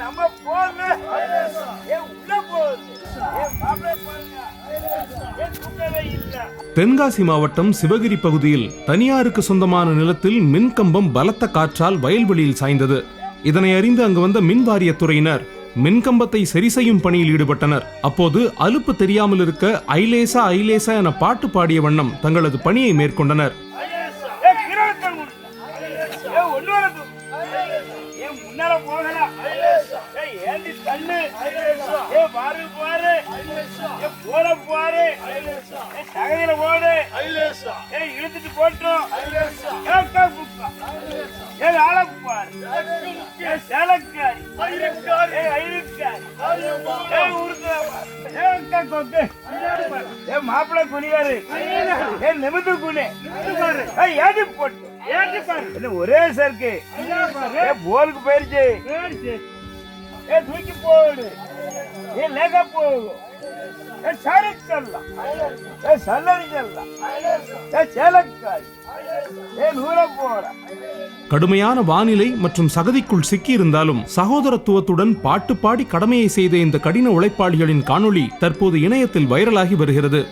நம்ம இல்ல. தென்காசி மாவட்டம் சிவகிரி பகுதியில் தனியாருக்கு சொந்தமான நிலத்தில் மின்கம்பம் பலத்த காற்றால் வயல்வெளியில் சாய்ந்தது. இதனை அறிந்து அங்கு வந்த மின் வாரியத்துறையினர் மின்கம்பத்தை சரி செய்யும் பணியில் ஈடுபட்டனர். அப்போது அலுப்பு தெரியாமல் இருக்க ஐலேசா ஐலேசா என பாட்டு பாடிய வண்ணம் தங்களது பணியை மேற்கொண்டனர். முன்னால போகலாம். ஏண்டி தள்ளு ஏ பாரு பாரு. ஏ போற பாரு தகையில போடு. ஏ இழுத்துட்டு போட்டோம் ஏ ஆள பாரு ஏ சேலக்காரி. ஏ ஐருக்காரி ஏ உருக்குற ஏ அக்கா கொக்கு. ஏ மாப்பிள்ளை குனியாரு ஏ நிமிந்து குனி. ஏ ஏடி போட்டு. ஒரே சருக்கு. ஏ போலுக்கு போயிருச்சு. ஏ தூக்கி போடு. ஏ லேக போகும் ஏ சாரி சொல்லலாம். ஏ சல்லரி சொல்லலாம். ஏ சேலக்காய் ஏ நூற கடுமையான வானிலை மற்றும் சகதிக்குள் சிக்கியிருந்தாலும் சகோதரத்துவத்துடன் பாட்டு பாடி கடமையை செய்த இந்த கடின உழைப்பாளிகளின் காணொளி தற்போது இணையத்தில் வைரலாகி வருகிறது.